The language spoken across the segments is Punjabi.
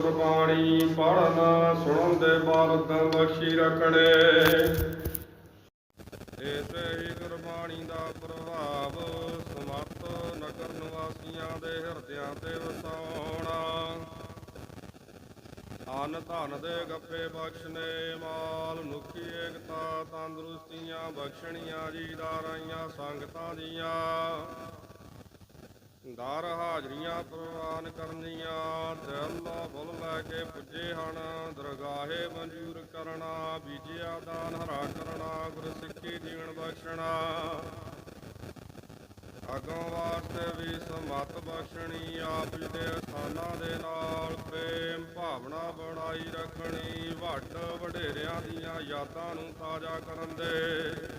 ਗੁਰਬਾਣੀ ਪੜਨ ਸੁਣਨ ਦੇ ਬਾਲਕ ਬਖਸ਼ੀ ਰਖਣੇ। ਇਸੇ ਹੀ ਗੁਰਬਾਣੀ ਦਾ ਪ੍ਰਭਾਵ ਸਮਤ ਨਗਰ ਨਿਵਾਸੀਆਂ ਦੇ ਹਿਰਦਿਆਂ ਤੇ ਵਸਾਉਣਾ। ਅਨ ਧਨ ਦੇ ਗੱਪੇ ਬਖਸ਼ਨੇ, ਮਾਲ ਮੁਖੀ ਏਕਤਾ, ਤੰਦਰੁਸਤੀਆਂ ਬਖਸ਼ਣੀਆਂ ਜੀ ਦਾਰਾਈਆਂ ਸੰਗਤਾਂ ਦੀਆਂ। ਦਰ ਹਾਜ਼ਰੀਆਂ ਪ੍ਰਵਾਨ ਕਰਨੀਆਂ ਤੇ ਅੱਲਾ ਫੁੱਲ ਲੈ ਕੇ ਪੁੱਜੇ ਹਨ, ਦਰਗਾਹੇ ਮਨਜ਼ੂਰ ਕਰਨਾ, ਬੀਜਿਆ ਦਾਨ ਹਰਾ ਕਰਨਾ, ਗੁਰ ਸਿੱਖੀ ਜੀਵਨ ਬਖਸ਼ਣਾ। ਅਗੋਂ ਵਾਸਤੇ ਵੀ ਸਮਤ ਬਖਸ਼ਣੀ, ਆਪ ਜੀ ਦੇ ਸਥਾਨਾਂ ਦੇ ਨਾਲ ਪ੍ਰੇਮ ਭਾਵਨਾ ਬਣਾਈ ਰੱਖਣੀ, ਵੱਡ ਵਡੇਰਿਆਂ ਦੀਆਂ ਯਾਦਾਂ ਨੂੰ ਤਾਜ਼ਾ ਕਰਨ ਦੇ।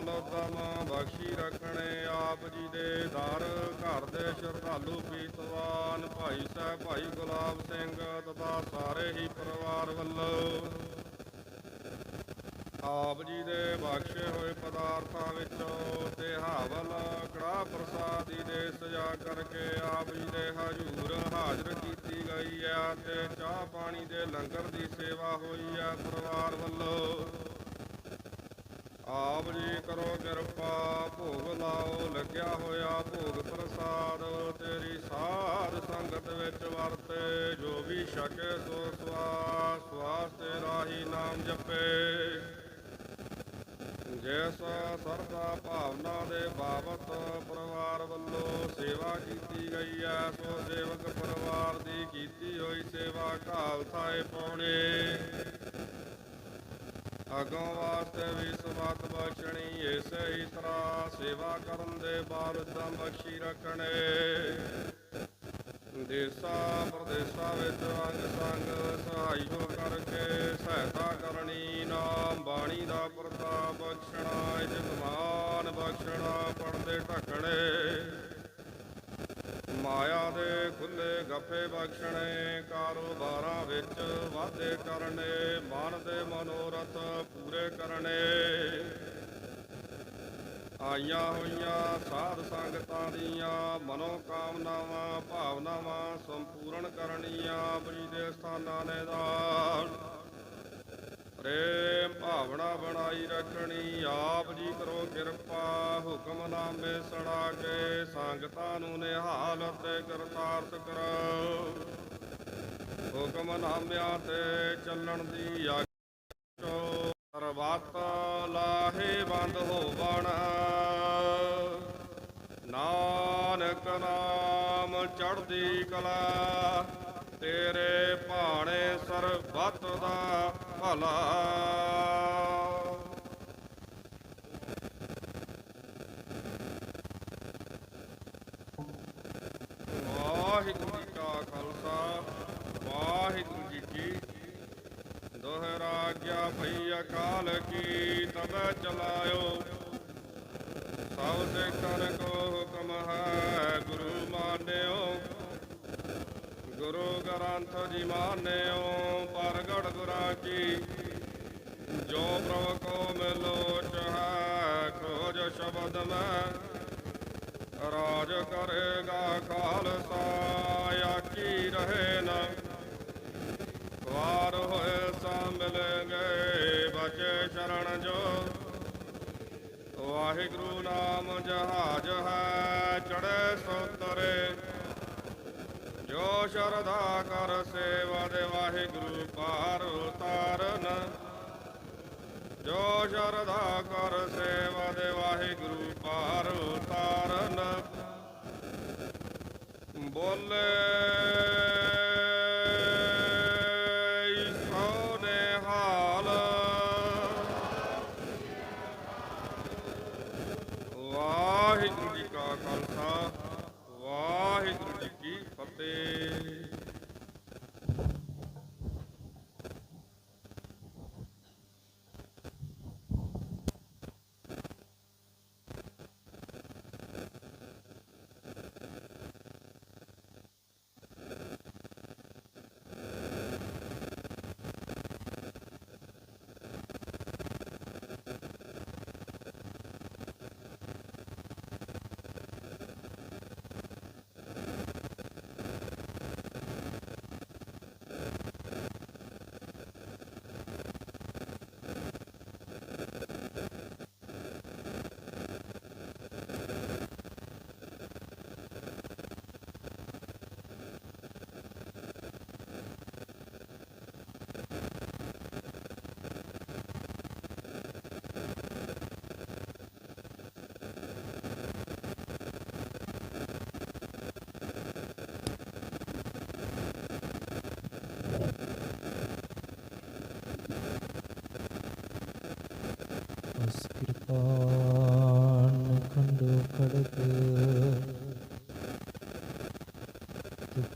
ਬਾਲ ਉਦਮ ਬਖਸ਼ੀ ਰੱਖਣੇ ਆਪ ਜੀ ਦੇ ਦਰ। ਘਰ ਦੇ ਸ਼ਰਧਾਲੂ ਪੀਤਵਾਨ ਭਾਈ ਸਾਹਿਬ, ਭਾਈ ਗੁਲਾਬ ਸਿੰਘ ਤਥਾ ਸਾਰੇ ਹੀ ਪਰਿਵਾਰ ਵੱਲੋਂ ਆਪ ਜੀ ਦੇ ਬਖਸ਼ੇ ਹੋਏ ਪਦਾਰਥਾਂ ਵਿੱਚੋਂ ਤੇ ਹਾਵਲ ਕੜਾ ਪ੍ਰਸਾਦੀ ਦੇ ਸਜਾ ਕਰਕੇ ਆਪ ਜੀ ਦੇ ਹਜੂਰ ਹਾਜ਼ਰ ਕੀਤੀ ਗਈ ਹੈ ਤੇ ਚਾਹ ਪਾਣੀ ਦੇ ਲੰਗਰ ਦੀ ਸੇਵਾ ਹੋਈ ਹੈ ਪਰਿਵਾਰ ਵੱਲੋਂ। ਆਪ ਜੀ ਕਰੋ ਕਿਰਪਾ, ਭੋਗ ਲਾਓ, ਲੱਗਿਆ ਹੋਇਆ ਭੋਗ ਪ੍ਰਸਾਦ, ਤੇਰੀ ਸਾਧ ਸੰਗਤ ਵਿੱਚ ਵਰਤੇ, ਜੋ ਵੀ ਛਕੇ ਸੋ ਸਵਾਸ ਸਵਾਸ ਤੇ ਰਾਹੀ ਨਾਮ ਜਪੇ। ਜਿਸ ਸਰਦਾ ਭਾਵਨਾ ਦੇ ਬਾਬਤ ਪਰਿਵਾਰ ਵੱਲੋਂ ਸੇਵਾ ਕੀਤੀ ਗਈ ਹੈ, ਸੋ ਸੇਵਕ ਪਰਿਵਾਰ ਦੀ ਕੀਤੀ ਹੋਈ ਸੇਵਾ ਘਾਲ ਘਾਲਥਾਏ ਪਾਉਣੇ। ਅਗੋਂ ਵਾਸਤੇ ਵੀ ਸਮਤ ਬਖਸ਼ਣੀ, ਇਸੇ ਹੀ ਤਰ੍ਹਾਂ ਸੇਵਾ ਕਰਨ ਦੇ ਬਾਰਦਾਂ ਬਖਸ਼ੀ ਰੱਖਣੇ। ਦੇਸਾਂ, ਪ੍ਰਦੇਸਾਂ ਵਿੱਚ ਅੰਗ ਸੰਗ ਸਹਾਈ ਹੋ ਕਰਕੇ ਸਹਾਇਤਾ ਕਰਨੀ, ਨਾਮ ਬਾਣੀ ਦਾ ਪ੍ਰਤਾਪ ਬਖਸ਼ਣਾ ਇਜਮਾਨ ਬਖਸ਼ਣਾ ਪੜਦੇ ਢੱਕਣੇ। ਮਾਇਆ ਦੇ ਖੁੱਲੇ ਗੱਫੇ ਬਖਸ਼ਣੇ, ਕਾਰੋਬਾਰਾਂ ਵਿੱਚ ਵਾਧੇ ਕਰਨੇ, ਮਨ ਦੇ ਮਨੋਰਥ ਪੂਰੇ ਕਰਨੇ। ਆਈਆਂ ਹੋਈਆਂ ਸਾਧ ਸੰਗਤਾਂ ਦੀਆਂ ਮਨੋ ਕਾਮਨਾਵਾਂ ਭਾਵਨਾਵਾਂ ਸੰਪੂਰਨ ਕਰਨੀਆਂ ਬਲੀ ਦੇ ਸਥਾਨਾਂ ਨੇ ਦਾਨ। ਪ੍ਰੇਮ ਭਾਵਨਾ ਬਣਾਈ ਰੱਖਣੀ, ਆਪ ਜੀ ਕਰੋ ਕਿਰਪਾ, ਹੁਕਮਨਾਮੇ ਸੜਾ ਕੇ ਸੰਗਤਾਂ ਨੂੰ ਨਿਹਾਲ ਅਤੇ ਕਰਤਾਰਤ ਕਰੋ ਹੁਕਮਨਾਮਿਆਂ ਤੇ ਚੱਲਣ ਦੀ ਆਗਿਆ ਸਰਬੱਤ ਲਾਹੇ ਬੰਦ ਹੋਵਣ ਨਾਨਕ ਨਾਮ ਚੜ੍ਹਦੀ ਕਲਾ, ਤੇਰੇ ਭਾਣੇ ਸਰਬੱਤ ਦਾ ਭਲਾ। ਵਾਹਿਗੁਰੂ ਜੀ ਕਾ ਖਾਲਸਾ ਵਾਹਿਗੁਰੂ ਜੀ ਕੀ ਦੋਹਰਾਗਿਆ ਭਈ ਕੀ ਤਬੈ ਚਲਾਇਓ? ਸਭ ਸਿੱਖਨ ਕੋ ਹੁਕਮ ਹੈ, ਗੁਰੂ ਮਾਨਿਓ। ਗੁਰੂ ਗ੍ਰੰਥ ਜੀ ਮਾਨਿਓ, ਪ੍ਰਗਟ ਗੁਰਾਂ ਕੀ। ਜੋ ਪ੍ਰਭ ਕੋ ਮਿਲੋਚ ਹੈ, ਖੋਜ ਸ਼ਬਦ ਮੈਂ। ਰਾਜ ਕਰੇਗਾ ਬਚੇ ਜੋ। ਵਾਹਿਗੁਰੂ ਨਾਮ ਜਹਾਜ ਹੈ ਚੜੇ ਸੋਤਰੇ। ਜੋ ਸ਼ਰਧਾ ਕਰ ਸੇਵਾ ਦੇ ਵਾਹਿਗੁਰੂ ਪਾਰ ਉਤਾਰਨ। ਜੋ ਸ਼ਰਧਾ ਕਰ ਸੇਵਾ ਦੇ ਵਾਹਿਗੁਰੂ ਪਾਰ ਉਤਾਰਨ। ਬੋਲੇ ਸੋਨੇ ਹਾਲ ਵਾਹਿਗੁਰੂ ਜੀ ਕਾ ਖਾਲਸਾ ਵਾਹਿਗੁਰੂ ਜੀ ਕੀ ਫਤਿਹ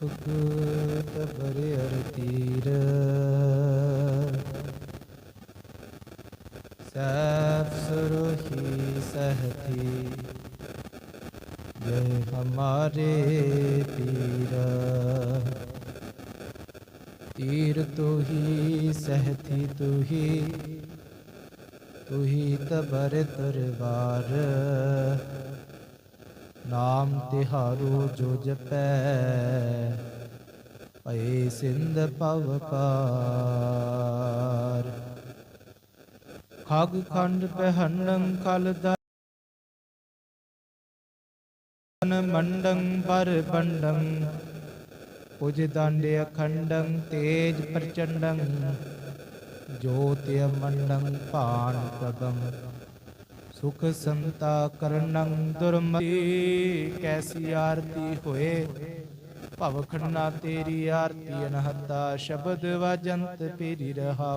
ਸੁਖ ਤਬਰ ਅਰ ਤੀਰ ਸੈਫ ਸੁਰਹੀ ਸਹਤੀ ਜੈ ਹਮਾਰੇ ਪੀਰ ਤੀਰ ਤੂ ਹੀ ਸਹਤੀ ਤੂ ਹੀ ਤੂ ਹੀ ਤਬਰ ਤਰਵਾਰ ਨਾਮ ਤਿਹਾਰੋ ਜੋ ਜਪੈ, ਭਏ ਸਿੰਧ ਪਵ ਪਾਰ। ਖਗ ਖੰਡ ਪਹਿੰਡੰ ਕਲ ਦਨ ਮੰਡੰ ਪਰ ਬੰਡੰ ਉਜ ਦੰਡ ਅਖੰਡੰ ਤੇਜ ਪ੍ਰਚੰਡੰ, ਜੋਤਿ ਮੰਡੰ ਭਾਨ ਪ੍ਰਭੰ ਸੁਖ ਸੰਤਾ ਕਰਨੰ ਦੁਰਮਤੀ, ਕੈਸੀ ਆਰਤੀ ਹੋਏ? ਭਵ ਖੰਡਾ ਤੇਰੀ ਆਰਤੀ, ਅਨਹਤਾ ਸ਼ਬਦ ਵਜੰਤ ਪੇਰੀ ਰਹਾ